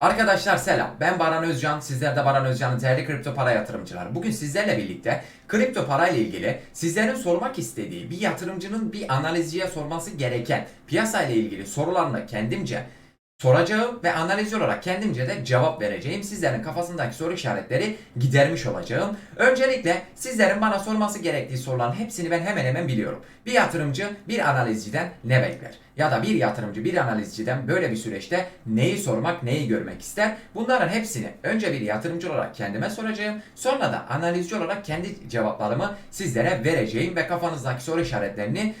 Arkadaşlar selam. Ben Baran Özcan. Sizler de Baran Özcan'ın değerli kripto para yatırımcıları. Bugün sizlerle birlikte kripto para ile ilgili sizlerin sormak istediği bir yatırımcının bir analizciye sorması gereken piyasa ile ilgili sorularını kendimce soracağım ve analizci olarak kendimce de cevap vereceğim. Sizlerin kafasındaki soru işaretleri gidermiş olacağım. Öncelikle sizlerin bana sorması gerektiği soruların hepsini ben hemen hemen biliyorum. Bir yatırımcı bir analizciden ne bekler? Ya da bir yatırımcı bir analizciden böyle bir süreçte neyi sormak, neyi görmek ister? Bunların hepsini önce bir yatırımcı olarak kendime soracağım. Sonra da analizci olarak kendi cevaplarımı sizlere vereceğim ve kafanızdaki soru işaretlerini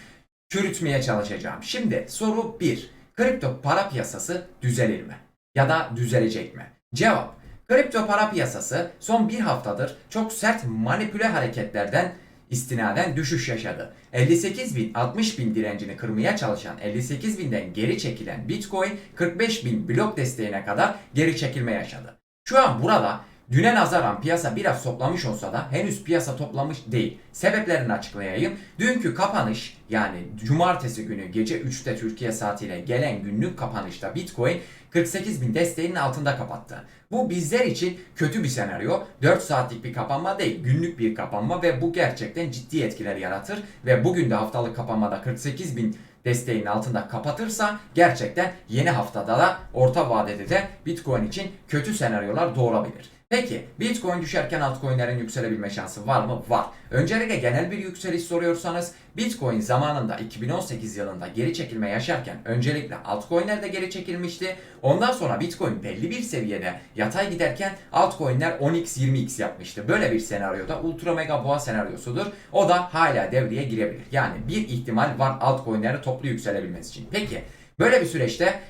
çürütmeye çalışacağım. Şimdi soru 1. Kripto para piyasası düzelir mi? Ya da düzelecek mi? Cevap. Kripto para piyasası son bir haftadır çok sert manipüle hareketlerden istinaden düşüş yaşadı. 58 bin 60 bin direncini kırmaya çalışan 58 binden geri çekilen Bitcoin 45 bin blok desteğine kadar geri çekilme yaşadı. Şu an burada Düne nazaran piyasa biraz toplamış olsa da henüz piyasa toplamış değil. Sebeplerini açıklayayım. Dünkü kapanış yani cumartesi günü gece 3'te Türkiye saatiyle gelen günlük kapanışta Bitcoin 48 bin desteğinin altında kapattı. Bu bizler için kötü bir senaryo. 4 saatlik bir kapanma değil, günlük bir kapanma ve bu gerçekten ciddi etkiler yaratır. Ve bugün de haftalık kapanmada 48 bin desteğin altında kapatırsa gerçekten yeni haftada da orta vadede de Bitcoin için kötü senaryolar doğurabilir. Peki Bitcoin düşerken altcoin'lerin yükselebilme şansı var mı? Var. Öncelikle genel bir yükseliş soruyorsanız Bitcoin zamanında 2018 yılında geri çekilme yaşarken öncelikle altcoin'ler de geri çekilmişti. Ondan sonra Bitcoin belli bir seviyede yatay giderken altcoin'ler 10x 20x yapmıştı. Böyle bir senaryoda ultra mega boğa senaryosudur. O da hala devreye girebilir. Yani bir ihtimal var altcoin'leri toplu yükselebilmesi için. Peki böyle bir süreçte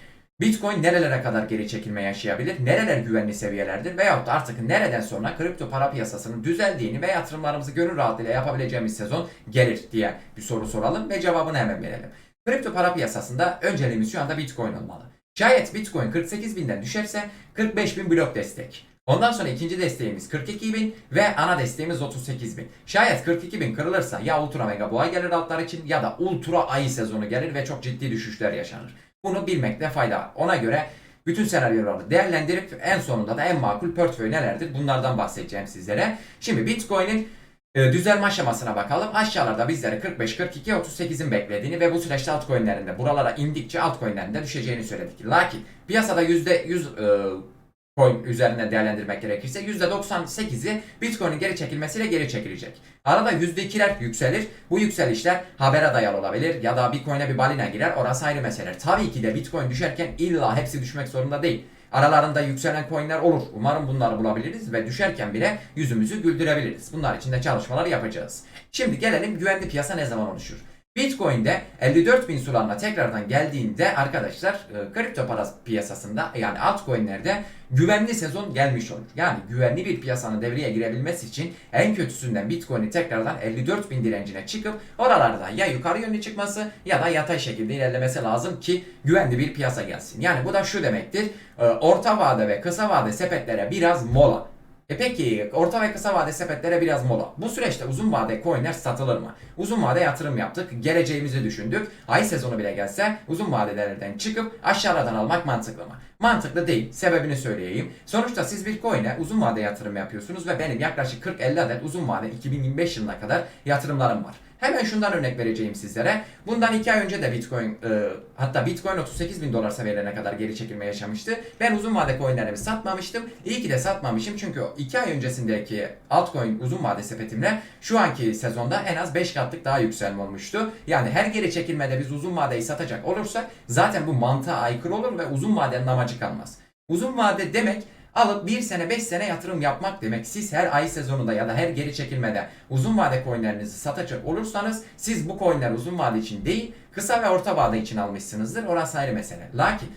Bitcoin nerelere kadar geri çekilme yaşayabilir? Nereler güvenli seviyelerdir? Veyahut da artık nereden sonra kripto para piyasasının düzeldiğini ve yatırımlarımızı gönül rahatlığıyla yapabileceğimiz sezon gelir diye bir soru soralım ve cevabını hemen verelim. Kripto para piyasasında önceliğimiz şu anda Bitcoin olmalı. Şayet Bitcoin 48 binden düşerse 45 bin blok destek. Ondan sonra ikinci desteğimiz 42 bin ve ana desteğimiz 38 bin. Şayet 42 bin kırılırsa ya ultra mega boğa gelir altlar için ya da ultra ayı sezonu gelir ve çok ciddi düşüşler yaşanır. Bunu bilmekte fayda var. Ona göre bütün senaryoları değerlendirip en sonunda da en makul portföy nelerdir bunlardan bahsedeceğim sizlere. Şimdi Bitcoin'in e, düzelme aşamasına bakalım. Aşağılarda bizlere 45, 42, 38'in beklediğini ve bu süreçte altcoin'lerinde buralara indikçe altcoin'lerin de düşeceğini söyledik. Lakin piyasada %100 e, coin üzerine değerlendirmek gerekirse %98'i Bitcoin'in geri çekilmesiyle geri çekilecek. Arada %2'ler yükselir. Bu yükselişler habere dayalı olabilir ya da Bitcoin'e bir balina girer. Orası ayrı mesele. Tabii ki de Bitcoin düşerken illa hepsi düşmek zorunda değil. Aralarında yükselen coinler olur. Umarım bunları bulabiliriz ve düşerken bile yüzümüzü güldürebiliriz. Bunlar için de çalışmalar yapacağız. Şimdi gelelim güvenli piyasa ne zaman oluşur? Bitcoin'de 54 bin sularına tekrardan geldiğinde arkadaşlar e, kripto para piyasasında yani altcoin'lerde güvenli sezon gelmiş olur. Yani güvenli bir piyasanın devreye girebilmesi için en kötüsünden Bitcoin'i tekrardan 54 bin direncine çıkıp oralarda ya yukarı yönlü çıkması ya da yatay şekilde ilerlemesi lazım ki güvenli bir piyasa gelsin. Yani bu da şu demektir. e, Orta vade ve kısa vade sepetlere biraz mola. E peki orta ve kısa vade sepetlere biraz mola. Bu süreçte uzun vade coinler satılır mı? Uzun vade yatırım yaptık, geleceğimizi düşündük. Ay sezonu bile gelse uzun vadelerden çıkıp aşağıdan almak mantıklı mı? Mantıklı değil. Sebebini söyleyeyim. Sonuçta siz bir coin'e uzun vade yatırım yapıyorsunuz ve benim yaklaşık 40-50 adet uzun vade 2025 yılına kadar yatırımlarım var. Hemen şundan örnek vereceğim sizlere. Bundan 2 ay önce de Bitcoin e, hatta Bitcoin 38 bin dolar seviyelerine kadar geri çekilme yaşamıştı. Ben uzun vade coinlerimi satmamıştım. İyi ki de satmamışım çünkü 2 ay öncesindeki altcoin uzun vade sepetimle şu anki sezonda en az 5 katlık daha yükselme olmuştu. Yani her geri çekilmede biz uzun vadeyi satacak olursak zaten bu mantığa aykırı olur ve uzun vadenin amacı kalmaz. Uzun vade demek alıp 1 sene 5 sene yatırım yapmak demek. Siz her ay sezonunda ya da her geri çekilmede uzun vade coinlerinizi satacak olursanız siz bu coinler uzun vade için değil kısa ve orta vade için almışsınızdır. Orası ayrı mesele. Lakin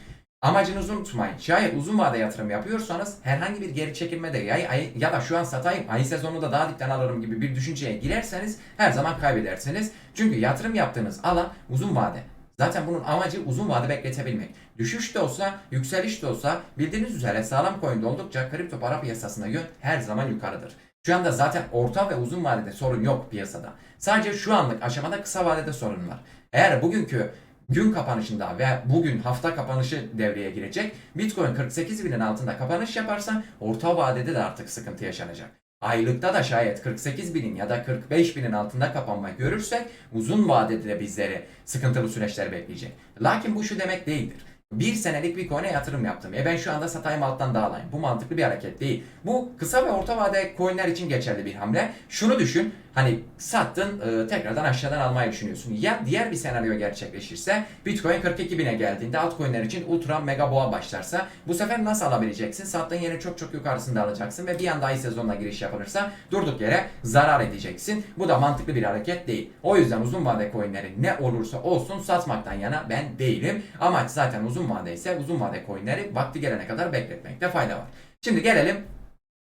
Amacınızı unutmayın. Şayet uzun vade yatırım yapıyorsanız herhangi bir geri çekilmede ya, ya da şu an satayım ay sezonunda daha dipten alırım gibi bir düşünceye girerseniz her zaman kaybedersiniz. Çünkü yatırım yaptığınız alan uzun vade. Zaten bunun amacı uzun vade bekletebilmek. Düşüş de olsa, yükseliş de olsa bildiğiniz üzere sağlam coin oldukça kripto para piyasasında yön her zaman yukarıdır. Şu anda zaten orta ve uzun vadede sorun yok piyasada. Sadece şu anlık aşamada kısa vadede sorun var. Eğer bugünkü gün kapanışında ve bugün hafta kapanışı devreye girecek. Bitcoin 48 binin altında kapanış yaparsa orta vadede de artık sıkıntı yaşanacak. Aylıkta da şayet 48 binin ya da 45 binin altında kapanma görürsek uzun vadede de bizleri sıkıntılı süreçler bekleyecek. Lakin bu şu demek değildir. Bir senelik bir coin'e yatırım yaptım. E ben şu anda satayım alttan dağılayım. Bu mantıklı bir hareket değil. Bu kısa ve orta vade coin'ler için geçerli bir hamle. Şunu düşün. Hani sattın e, tekrardan aşağıdan almayı düşünüyorsun. Ya diğer bir senaryo gerçekleşirse Bitcoin 42 bine geldiğinde altcoin'ler için ultra mega boğa başlarsa bu sefer nasıl alabileceksin? Sattığın yerin çok çok yukarısında alacaksın ve bir anda ay sezonuna giriş yapılırsa durduk yere zarar edeceksin. Bu da mantıklı bir hareket değil. O yüzden uzun vade coin'leri ne olursa olsun satmaktan yana ben değilim. Amaç zaten uzun vade ise uzun vade coin'leri vakti gelene kadar bekletmekte fayda var. Şimdi gelelim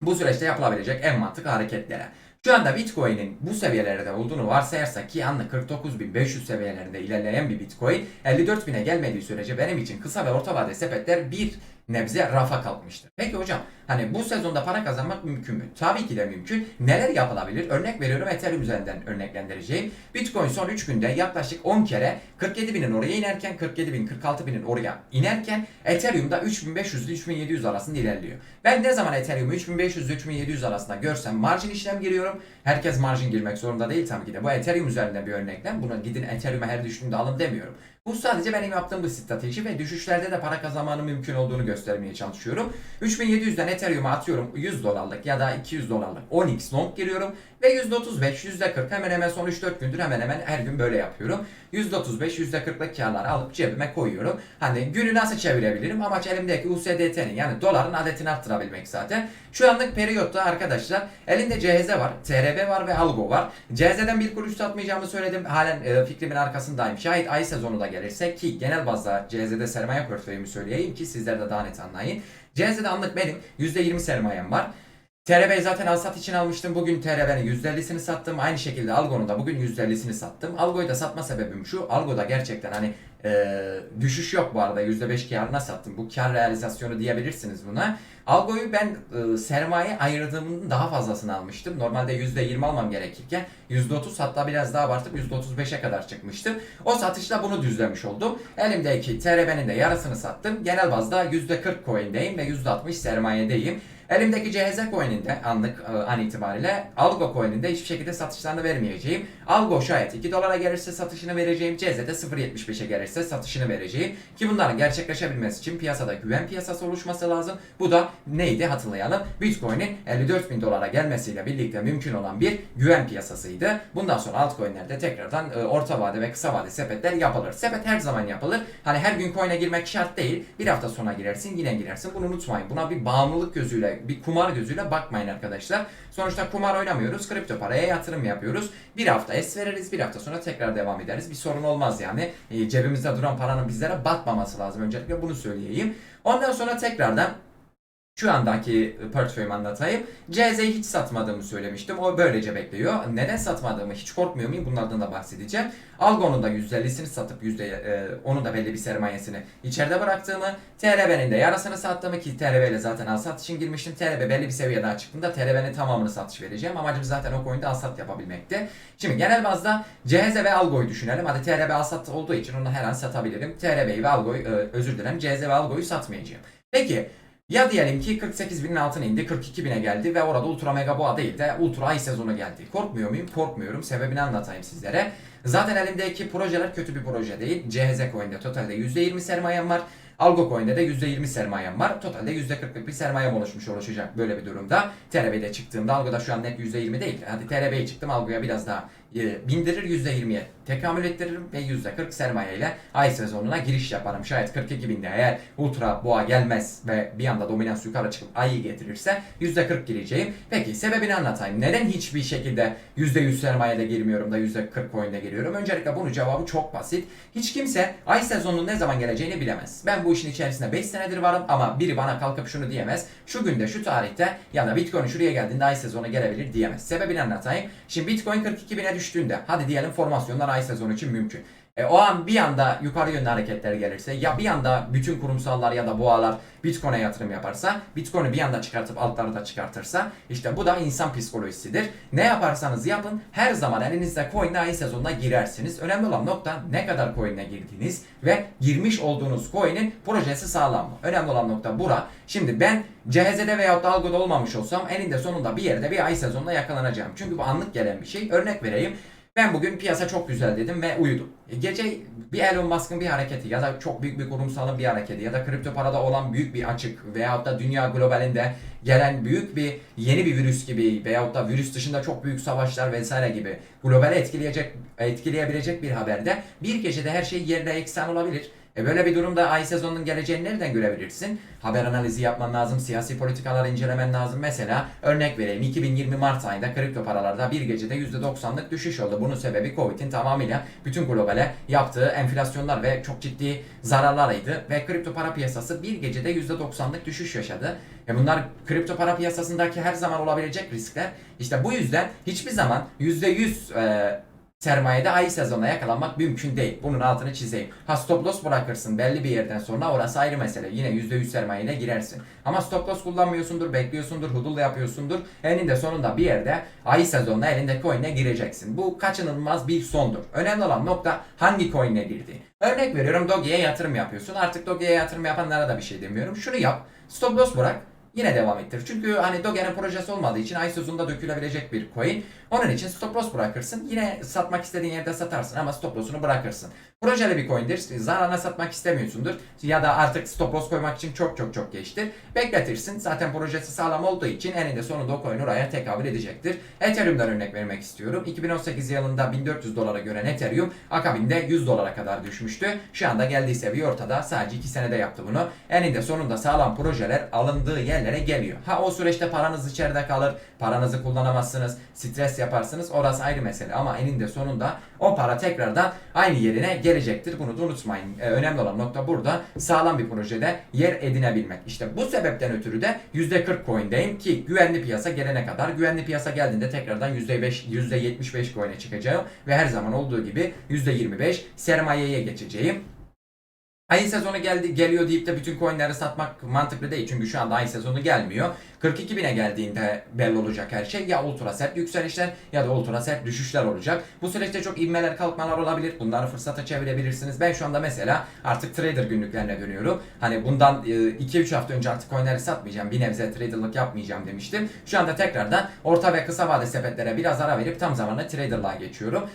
bu süreçte yapılabilecek en mantıklı hareketlere. Şu anda Bitcoin'in bu seviyelerde olduğunu varsayarsak ki anlık 49.500 seviyelerinde ilerleyen bir Bitcoin 54.000'e gelmediği sürece benim için kısa ve orta vade sepetler bir nebze rafa kalkmıştır. Peki hocam hani bu sezonda para kazanmak mümkün mü? Tabii ki de mümkün. Neler yapılabilir? Örnek veriyorum Ethereum üzerinden örneklendireceğim. Bitcoin son 3 günde yaklaşık 10 kere 47 binin oraya inerken 47 bin 46 binin oraya inerken Ethereum'da 3500 ile 3700 arasında ilerliyor. Ben ne zaman Ethereum'u 3500 ile 3700 arasında görsem marjin işlem giriyorum. Herkes marjin girmek zorunda değil tabii ki de. Bu Ethereum üzerinden bir örneklem. Bunu gidin Ethereum'a her düştüğünde alın demiyorum. Bu sadece benim yaptığım bir strateji ve düşüşlerde de para kazanmanın mümkün olduğunu göstermeye çalışıyorum. 3700'den Ethereum'a atıyorum 100 dolarlık ya da 200 dolarlık 10x long giriyorum ve %35, %40 hemen hemen son 3-4 gündür hemen hemen her gün böyle yapıyorum. %35, %40'lık karları alıp cebime koyuyorum. Hani günü nasıl çevirebilirim? Amaç elimdeki USDT'nin yani doların adetini arttırabilmek zaten. Şu anlık periyotta arkadaşlar elimde CHZ var, TRB var ve Algo var. CHZ'den bir kuruş satmayacağımı söyledim. Halen e, fikrimin arkasındayım. Şayet ay sezonu da gelirse ki genel bazda CHZ'de sermaye portföyümü söyleyeyim ki sizler de daha net anlayın. CHZ'de anlık benim %20 sermayem var. TRB'yi zaten al sat için almıştım. Bugün TRB'nin %50'sini sattım. Aynı şekilde Algo'nun da bugün %50'sini sattım. Algo'yu da satma sebebim şu. Algo'da gerçekten hani e, düşüş yok bu arada. %5 karına sattım. Bu kar realizasyonu diyebilirsiniz buna. Algo'yu ben e, sermaye ayırdığımın daha fazlasını almıştım. Normalde %20 almam gerekirken %30 hatta biraz daha abartıp %35'e kadar çıkmıştım. O satışla bunu düzlemiş oldum. Elimdeki TRB'nin de yarısını sattım. Genel bazda %40 coin'deyim ve %60 sermayedeyim. Elimdeki CHZ coin'inde anlık e, an itibariyle Algo coin'inde hiçbir şekilde satışlarını vermeyeceğim. Algo şayet 2 dolara gelirse satışını vereceğim. CHZ'de 0.75'e gelirse satışını vereceğim. Ki bunların gerçekleşebilmesi için piyasada güven piyasası oluşması lazım. Bu da neydi hatırlayalım. Bitcoin'in 54 bin dolara gelmesiyle birlikte mümkün olan bir güven piyasasıydı. Bundan sonra altcoin'lerde tekrardan e, orta vade ve kısa vade sepetler yapılır. Sepet her zaman yapılır. Hani her gün coin'e girmek şart değil. Bir hafta sonra girersin yine girersin. Bunu unutmayın. Buna bir bağımlılık gözüyle bir kumar gözüyle bakmayın arkadaşlar. Sonuçta kumar oynamıyoruz. Kripto paraya yatırım yapıyoruz. Bir hafta es veririz. Bir hafta sonra tekrar devam ederiz. Bir sorun olmaz yani. E, cebimizde duran paranın bizlere batmaması lazım. Öncelikle bunu söyleyeyim. Ondan sonra tekrardan şu andaki portföyümü anlatayım. CZ'yi hiç satmadığımı söylemiştim. O böylece bekliyor. Neden satmadığımı hiç korkmuyor muyum? Bunlardan da bahsedeceğim. Algo'nun da %50'sini satıp yüzde e, onun da belli bir sermayesini içeride bıraktığımı, TRB'nin de yarısını sattığımı ki TRB ile zaten al sat için girmiştim. TRB belli bir seviyeden çıktığında TRB'nin tamamını satış vereceğim. Amacım zaten o coin'de al sat yapabilmekti. Şimdi genel bazda CHZ ve Algo'yu düşünelim. Hadi TRB al sat olduğu için onu her an satabilirim. TRB'yi ve Algo'yu e, özür dilerim. CHZ ve Algo'yu satmayacağım. Peki ya diyelim ki 48 binin altına indi 42 bine geldi ve orada ultra mega boğa değil de ultra ay sezonu geldi. Korkmuyor muyum? Korkmuyorum. Sebebini anlatayım sizlere. Zaten elimdeki projeler kötü bir proje değil. CHZ Coin'de totalde %20 sermayem var. Algo Coin'de de %20 sermayem var. Totalde %40'lık bir sermayem oluşmuş oluşacak böyle bir durumda. TRB'de çıktığımda Algo'da şu an net %20 değil. Hadi TRB'ye çıktım Algo'ya biraz daha bindirir %20'ye tekamül ettiririm ve %40 sermaye ile ay sezonuna giriş yaparım. Şayet 42 binde eğer ultra boğa gelmez ve bir anda dominans yukarı çıkıp ayı getirirse %40 gireceğim. Peki sebebini anlatayım. Neden hiçbir şekilde %100 sermayede girmiyorum da %40 coin'de giriyorum? Öncelikle bunun cevabı çok basit. Hiç kimse ay sezonunun ne zaman geleceğini bilemez. Ben bu işin içerisinde 5 senedir varım ama biri bana kalkıp şunu diyemez. Şu günde şu tarihte ya da Bitcoin şuraya geldiğinde ay sezonu gelebilir diyemez. Sebebini anlatayım. Şimdi Bitcoin 42 bine düştüğünde hadi diyelim formasyonlar ay sezonu için mümkün. E, o an bir anda yukarı yönlü hareketler gelirse ya bir anda bütün kurumsallar ya da boğalar Bitcoin'e yatırım yaparsa Bitcoin'i bir anda çıkartıp altları da çıkartırsa işte bu da insan psikolojisidir. Ne yaparsanız yapın her zaman elinizde coin'le ay sezonuna girersiniz. Önemli olan nokta ne kadar coin'e girdiğiniz ve girmiş olduğunuz coin'in projesi sağlam mı? Önemli olan nokta bura. Şimdi ben CHZ'de veyahut da Algo'da olmamış olsam eninde sonunda bir yerde bir ay sezonuna yakalanacağım. Çünkü bu anlık gelen bir şey. Örnek vereyim. Ben bugün piyasa çok güzel dedim ve uyudum. E, Gece bir Elon Musk'ın bir hareketi ya da çok büyük bir kurumsalın bir hareketi ya da kripto parada olan büyük bir açık veyahut da dünya globalinde gelen büyük bir yeni bir virüs gibi veyahut da virüs dışında çok büyük savaşlar vesaire gibi globale etkileyecek etkileyebilecek bir haberde bir gecede her şey yerine eksen olabilir. E böyle bir durumda ay sezonunun geleceğini nereden görebilirsin? Haber analizi yapman lazım, siyasi politikaları incelemen lazım. Mesela örnek vereyim 2020 Mart ayında kripto paralarda bir gecede %90'lık düşüş oldu. Bunun sebebi Covid'in tamamıyla bütün globale yaptığı enflasyonlar ve çok ciddi zararlarıydı. Ve kripto para piyasası bir gecede %90'lık düşüş yaşadı. Ve bunlar kripto para piyasasındaki her zaman olabilecek riskler. İşte bu yüzden hiçbir zaman %100 e, sermayede ay sezonuna yakalanmak mümkün değil. Bunun altını çizeyim. Ha stop loss bırakırsın belli bir yerden sonra orası ayrı mesele. Yine %100 sermayene girersin. Ama stop loss kullanmıyorsundur, bekliyorsundur, hudul yapıyorsundur. Eninde sonunda bir yerde ay sezonuna elindeki coin'e gireceksin. Bu kaçınılmaz bir sondur. Önemli olan nokta hangi coin'e girdiğin. Örnek veriyorum Doge'ye yatırım yapıyorsun. Artık Doge'ye yatırım yapanlara da bir şey demiyorum. Şunu yap. Stop loss bırak. Yine devam ettir. Çünkü hani Doge'nin projesi olmadığı için ay sözünde dökülebilecek bir coin. Onun için stop loss bırakırsın. Yine satmak istediğin yerde satarsın ama stop loss'unu bırakırsın. Projeli bir coin'dir. Zararına satmak istemiyorsundur. Ya da artık stop loss koymak için çok çok çok geçti. Bekletirsin. Zaten projesi sağlam olduğu için eninde sonunda o coin oraya tekabül edecektir. Ethereum'dan örnek vermek istiyorum. 2018 yılında 1400 dolara gören Ethereum akabinde 100 dolara kadar düşmüştü. Şu anda geldiği seviye ortada. Sadece 2 senede yaptı bunu. Eninde sonunda sağlam projeler alındığı yerlere geliyor. Ha o süreçte paranız içeride kalır. Paranızı kullanamazsınız. Stres yaparsınız. Orası ayrı mesele ama eninde sonunda o para tekrardan aynı yerine gelecektir. Bunu da unutmayın. Ee, önemli olan nokta burada sağlam bir projede yer edinebilmek. İşte bu sebepten ötürü de %40 coin'deyim ki güvenli piyasa gelene kadar güvenli piyasa geldiğinde tekrardan %5 %75 coin'e çıkacağım ve her zaman olduğu gibi %25 sermayeye geçeceğim. Ayın sezonu geldi geliyor deyip de bütün coinleri satmak mantıklı değil. Çünkü şu anda ayın sezonu gelmiyor. 42 bine geldiğinde belli olacak her şey. Ya ultra sert yükselişler ya da ultra sert düşüşler olacak. Bu süreçte çok ivmeler kalkmalar olabilir. Bunları fırsata çevirebilirsiniz. Ben şu anda mesela artık trader günlüklerine dönüyorum. Hani bundan 2-3 hafta önce artık coinleri satmayacağım. Bir nebze traderlık yapmayacağım demiştim. Şu anda tekrardan orta ve kısa vade sepetlere biraz ara verip tam zamanlı traderlığa geçiyorum.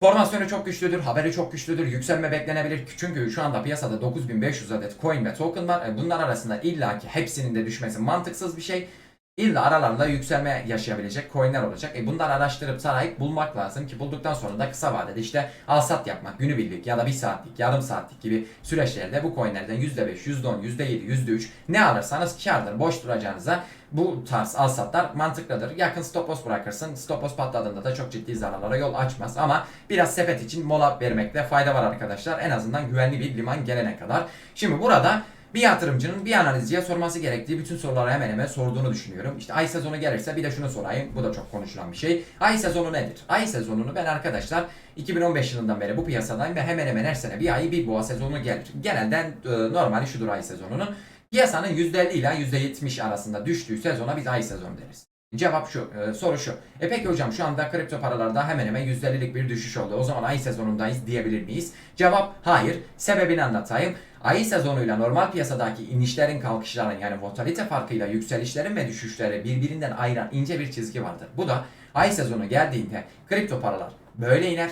Formasyonu çok güçlüdür, haberi çok güçlüdür, yükselme beklenebilir. Çünkü şu anda piyasada 9500 adet coin ve token var. E, Bunlar arasında illaki hepsinin de düşmesi mantıksız bir şey. İlla aralarında yükselme yaşayabilecek coinler olacak. E bunları araştırıp sarayıp bulmak lazım ki bulduktan sonra da kısa vadede işte al sat yapmak, günübirlik ya da bir saatlik, yarım saatlik gibi süreçlerde bu coinlerden %5, %10, %7, %3 ne alırsanız kardır. Boş duracağınıza bu tarz al satlar mantıklıdır. Yakın stop loss bırakırsın. Stop loss patladığında da çok ciddi zararlara yol açmaz. Ama biraz sepet için mola vermekte fayda var arkadaşlar. En azından güvenli bir liman gelene kadar. Şimdi burada bir yatırımcının bir analizciye sorması gerektiği bütün soruları hemen hemen sorduğunu düşünüyorum. İşte ay sezonu gelirse bir de şunu sorayım. Bu da çok konuşulan bir şey. Ay sezonu nedir? Ay sezonunu ben arkadaşlar 2015 yılından beri bu piyasadayım ve hemen hemen her sene bir ay bir boğa sezonu gelir. Genelde e, normali şudur ay sezonunun. Piyasanın %50 ile %70 arasında düştüğü sezona biz ay sezonu deriz. Cevap şu, e, soru şu. E peki hocam şu anda kripto paralarda hemen hemen %50'lik bir düşüş oldu. O zaman ay sezonundayız diyebilir miyiz? Cevap hayır. Sebebini anlatayım. Ay sezonuyla normal piyasadaki inişlerin kalkışların yani volatilite farkıyla yükselişlerin ve düşüşleri birbirinden ayıran ince bir çizgi vardır. Bu da ay sezonu geldiğinde kripto paralar böyle iner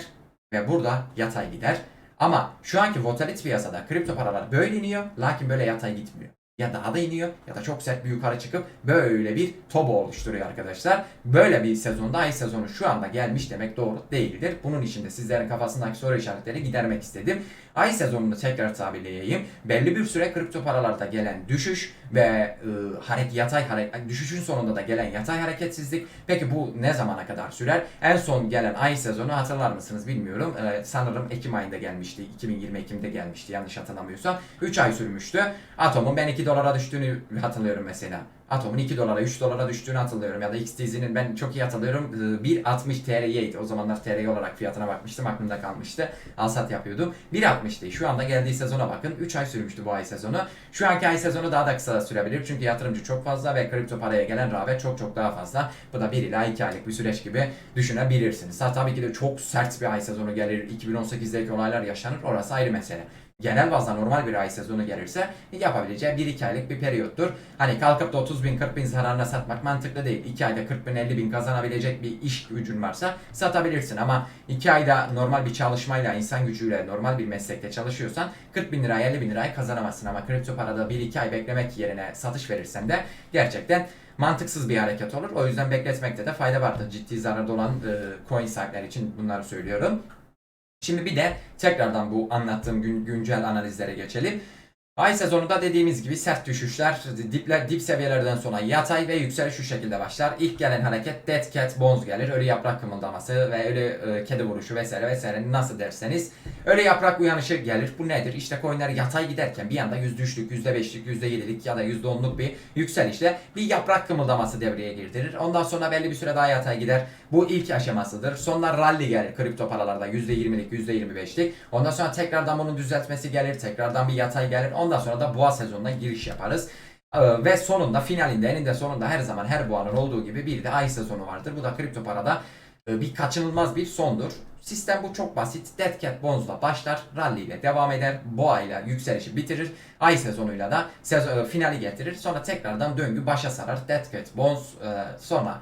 ve burada yatay gider. Ama şu anki volatilite piyasada kripto paralar böyle iniyor lakin böyle yatay gitmiyor. Ya daha da iniyor ya da çok sert bir yukarı çıkıp böyle bir tobo oluşturuyor arkadaşlar. Böyle bir sezonda ay sezonu şu anda gelmiş demek doğru değildir. Bunun için de sizlerin kafasındaki soru işaretleri gidermek istedim. Ay sezonunu tekrar tabirleyeyim. Belli bir süre kripto paralarda gelen düşüş ve e, hareket yatay hareket düşüşün sonunda da gelen yatay hareketsizlik. Peki bu ne zamana kadar sürer? En son gelen ay sezonu hatırlar mısınız bilmiyorum. E, sanırım Ekim ayında gelmişti. 2020 Ekim'de gelmişti yanlış hatırlamıyorsam. 3 ay sürmüştü. Atomun ben 2 dolara düştüğünü hatırlıyorum mesela. Atom'un 2 dolara 3 dolara düştüğünü hatırlıyorum ya da XTZ'nin ben çok iyi hatırlıyorum e, 1.60 TL'yeydi. O zamanlar TL olarak fiyatına bakmıştım aklımda kalmıştı. Alsat yapıyordum. 1.60'tı. Şu anda geldiği sezona bakın. 3 ay sürmüştü bu ay sezonu. Şu anki ay sezonu daha da kısa sürebilir. Çünkü yatırımcı çok fazla ve kripto paraya gelen rağbet çok çok daha fazla. Bu da 1 ila 2 aylık bir süreç gibi düşünebilirsiniz. Ha tabii ki de çok sert bir ay sezonu gelir. 2018'deki olaylar yaşanır. Orası ayrı mesele genel bazda normal bir ay sezonu gelirse yapabileceği 1-2 aylık bir periyottur. Hani kalkıp da 30 bin 40 bin zararına satmak mantıklı değil. 2 ayda 40 bin 50 bin kazanabilecek bir iş gücün varsa satabilirsin ama 2 ayda normal bir çalışmayla insan gücüyle normal bir meslekte çalışıyorsan 40 bin liraya 50 bin liraya kazanamazsın ama kripto parada 1-2 ay beklemek yerine satış verirsen de gerçekten mantıksız bir hareket olur. O yüzden bekletmekte de fayda vardır. Ciddi zararda olan e, coin sahipleri için bunları söylüyorum. Şimdi bir de tekrardan bu anlattığım gün, güncel analizlere geçelim. Ay sezonunda dediğimiz gibi sert düşüşler, dipler, dip seviyelerden sonra yatay ve yükseliş şu şekilde başlar. İlk gelen hareket dead cat bones gelir. Ölü yaprak kımıldaması ve ölü e, kedi vuruşu vesaire vesaire nasıl derseniz. Ölü yaprak uyanışı gelir. Bu nedir? İşte coinler yatay giderken bir anda %3'lük, %5'lik, %7'lik ya da %10'luk bir yükselişle bir yaprak kımıldaması devreye girdirir. Ondan sonra belli bir süre daha yatay gider. Bu ilk aşamasıdır. Sonra rally gelir kripto paralarda %20'lik, %25'lik. Ondan sonra tekrardan bunun düzeltmesi gelir. Tekrardan bir yatay gelir. Ondan sonra da boğa sezonuna giriş yaparız. Ee, Ve sonunda finalinde eninde sonunda her zaman her boğanın olduğu gibi bir de ay sezonu vardır. Bu da kripto parada e, bir kaçınılmaz bir sondur. Sistem bu çok basit. Dead Cat Bones'la başlar, rally ile devam eder, boğa ile yükselişi bitirir, ay sezonuyla da sezon, e, finali getirir. Sonra tekrardan döngü başa sarar. Dead Cat Bones e, sonra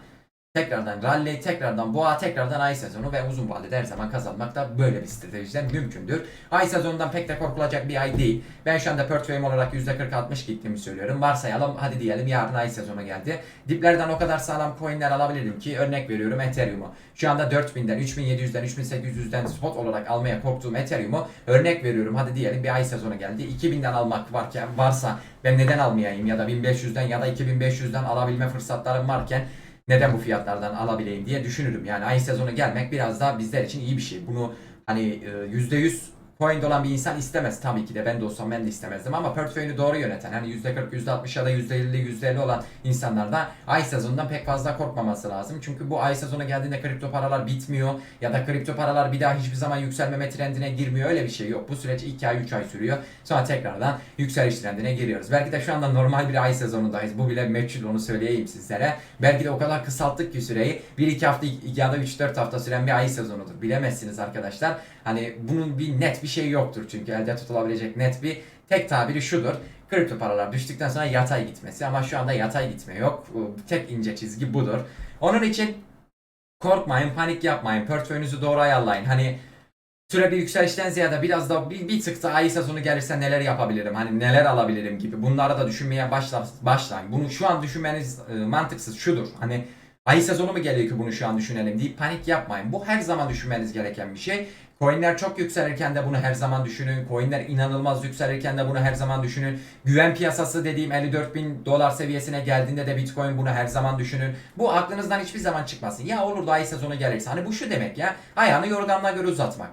tekrardan rally, tekrardan boğa, tekrardan ay sezonu ve uzun vadede her zaman kazanmak da böyle bir stratejiden mümkündür. Ay sezonundan pek de korkulacak bir ay değil. Ben şu anda portföyüm olarak %40-60 gittiğimi söylüyorum. Varsayalım hadi diyelim yarın ay sezonu geldi. Diplerden o kadar sağlam coinler alabilirdim ki örnek veriyorum Ethereum'u. Şu anda 4000'den, 3700'den, 3800'den spot olarak almaya korktuğum Ethereum'u örnek veriyorum. Hadi diyelim bir ay sezonu geldi. 2000'den almak varken varsa ben neden almayayım ya da 1500'den ya da 2500'den alabilme fırsatlarım varken neden bu fiyatlardan alabileyim diye düşünürüm. Yani ay sezonu gelmek biraz daha bizler için iyi bir şey. Bunu hani e, %100 coin olan bir insan istemez tabii ki de ben de olsam ben de istemezdim ama portföyünü doğru yöneten hani %40, %60 ya da %50, %50 olan insanlar da ay sezonundan pek fazla korkmaması lazım. Çünkü bu ay sezonu geldiğinde kripto paralar bitmiyor ya da kripto paralar bir daha hiçbir zaman yükselmeme trendine girmiyor öyle bir şey yok. Bu süreç 2 ay 3 ay sürüyor. Sonra tekrardan yükseliş trendine giriyoruz. Belki de şu anda normal bir ay sezonundayız. Bu bile meçhul onu söyleyeyim sizlere. Belki de o kadar kısalttık ki süreyi 1-2 hafta ya da 3-4 hafta süren bir ay sezonudur. Bilemezsiniz arkadaşlar. Hani bunun bir net bir şey yoktur çünkü elde tutulabilecek net bir tek tabiri şudur. Kripto paralar düştükten sonra yatay gitmesi ama şu anda yatay gitme yok. Tek ince çizgi budur. Onun için korkmayın, panik yapmayın. Portföyünüzü doğru ayarlayın. Hani süre bir yükselişten ziyade biraz da bir, bir tık da ay sezonu gelirse neler yapabilirim, hani neler alabilirim gibi bunları da düşünmeye başla, başlayın. Bunu şu an düşünmeniz e, mantıksız şudur. Hani ay sezonu mu geliyor ki bunu şu an düşünelim deyip panik yapmayın. Bu her zaman düşünmeniz gereken bir şey. Coinler çok yükselirken de bunu her zaman düşünün. Coinler inanılmaz yükselirken de bunu her zaman düşünün. Güven piyasası dediğim 54 bin dolar seviyesine geldiğinde de Bitcoin bunu her zaman düşünün. Bu aklınızdan hiçbir zaman çıkmasın. Ya olur da ay sezonu gelirse. Hani bu şu demek ya. Ayağını yorganına göre uzatmak.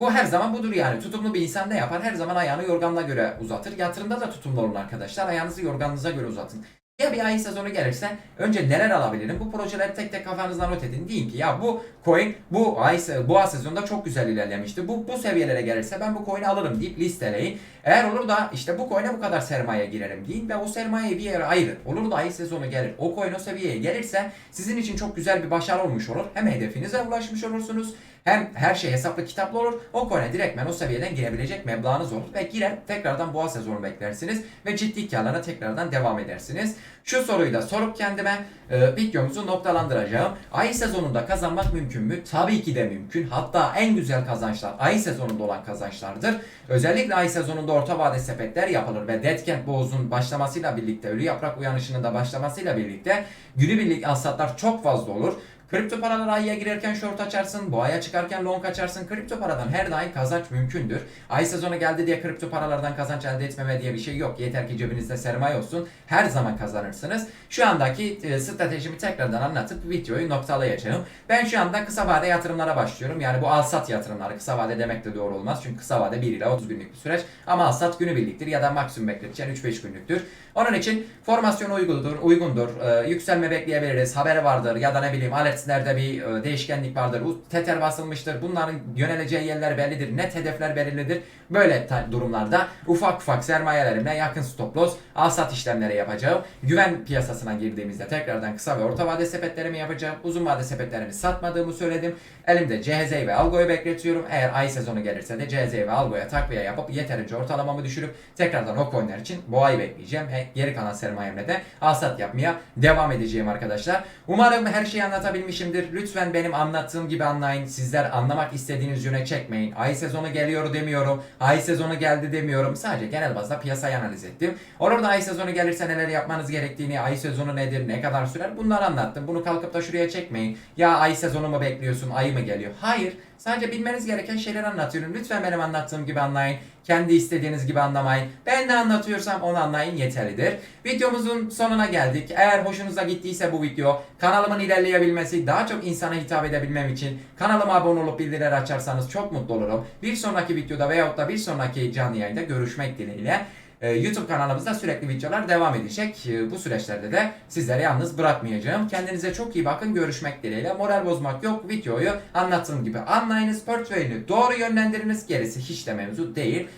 Bu her zaman budur yani. Tutumlu bir insan ne yapar? Her zaman ayağını yorganına göre uzatır. Yatırımda da tutumlu olun arkadaşlar. Ayağınızı yorganınıza göre uzatın. Ya bir ay sezonu gelirse önce neler alabilirim? Bu projeleri tek tek kafanızdan not edin. Deyin ki ya bu coin bu ay bu ay sezonunda çok güzel ilerlemişti. Bu bu seviyelere gelirse ben bu coin'i alırım deyip listeleyin. Eğer olur da işte bu coin'e bu kadar sermaye girerim deyin ve o sermayeyi bir yere ayırın. Olur da ay sezonu gelir. O coin o seviyeye gelirse sizin için çok güzel bir başarı olmuş olur. Hem hedefinize ulaşmış olursunuz hem her şey hesaplı kitaplı olur. O coin'e direktmen o seviyeden girebilecek meblağınız olur. Ve girer tekrardan boğa sezonu beklersiniz. Ve ciddi karlara tekrardan devam edersiniz. Şu soruyu da sorup kendime e, videomuzu noktalandıracağım. Ay sezonunda kazanmak mümkün mü? Tabii ki de mümkün. Hatta en güzel kazançlar ay sezonunda olan kazançlardır. Özellikle ay sezonunda orta vade sepetler yapılır ve Dead Cat Bows'un başlamasıyla birlikte, ölü yaprak uyanışının da başlamasıyla birlikte günübirlik alsatlar çok fazla olur. Kripto paralar ayya girerken short açarsın, boğaya çıkarken long açarsın. Kripto paradan her daim kazanç mümkündür. Ay sezonu geldi diye kripto paralardan kazanç elde etmeme diye bir şey yok. Yeter ki cebinizde sermaye olsun. Her zaman kazanırsınız. Şu andaki e, stratejimi tekrardan anlatıp videoyu noktalayacağım. Ben şu anda kısa vade yatırımlara başlıyorum. Yani bu al-sat yatırımları. Kısa vade demek de doğru olmaz. Çünkü kısa vade 1 ila 30 günlük bir süreç. Ama al-sat günübirliktir ya da maksimum bekleteceğin 3-5 günlüktür. Onun için formasyon uygundur, uygundur. Ee, yükselme bekleyebiliriz. Haberi vardır ya da ne bileyim alertlerde bir e, değişkenlik vardır. Teter basılmıştır. Bunların yöneleceği yerler bellidir. Net hedefler belirlidir. Böyle durumlarda ufak ufak sermayelerimle yakın stop loss al sat işlemleri yapacağım. Güven piyasasına girdiğimizde tekrardan kısa ve orta vade sepetlerimi yapacağım. Uzun vade sepetlerimi satmadığımı söyledim. Elimde CHZ ve Algo'yu bekletiyorum. Eğer ay sezonu gelirse de CHZ ve Algo'ya takviye yapıp yeterince ortalamamı düşürüp tekrardan o coinler için boğayı bekleyeceğim. Ve geri kalan sermayemle de al sat yapmaya devam edeceğim arkadaşlar. Umarım her şeyi anlatabilmişimdir. Lütfen benim anlattığım gibi anlayın. Sizler anlamak istediğiniz yöne çekmeyin. Ay sezonu geliyor demiyorum. Ay sezonu geldi demiyorum. Sadece genel bazda piyasayı analiz ettim. Orada ay sezonu gelirse neler yapmanız gerektiğini, ay sezonu nedir, ne kadar sürer bunları anlattım. Bunu kalkıp da şuraya çekmeyin. Ya ay sezonu mu bekliyorsun, ay mı geliyor? Hayır. Sadece bilmeniz gereken şeyleri anlatıyorum. Lütfen benim anlattığım gibi anlayın. Kendi istediğiniz gibi anlamayın. Ben ne anlatıyorsam onu anlayın yeterlidir. Videomuzun sonuna geldik. Eğer hoşunuza gittiyse bu video, kanalımın ilerleyebilmesi, daha çok insana hitap edebilmem için kanalıma abone olup bildirileri açarsanız çok mutlu olurum. Bir sonraki videoda veyahut da bir sonraki canlı yayında görüşmek dileğiyle. Ee, YouTube kanalımızda sürekli videolar devam edecek. Ee, Bu süreçlerde de sizleri yalnız bırakmayacağım. Kendinize çok iyi bakın. Görüşmek dileğiyle. Moral bozmak yok. Videoyu anlattığım gibi anlayınız. Portföyünü doğru yönlendiriniz. Gerisi hiç de mevzu değil.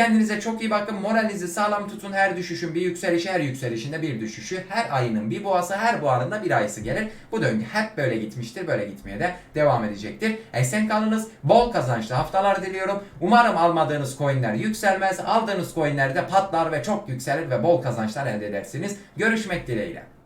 Kendinize çok iyi bakın. Moralinizi sağlam tutun. Her düşüşün bir yükselişi, her yükselişinde bir düşüşü. Her ayının bir boğası, her boğanın da bir ayısı gelir. Bu döngü hep böyle gitmiştir. Böyle gitmeye de devam edecektir. Esen kalınız. Bol kazançlı haftalar diliyorum. Umarım almadığınız coinler yükselmez. Aldığınız coinler de patlar ve çok yükselir ve bol kazançlar elde edersiniz. Görüşmek dileğiyle.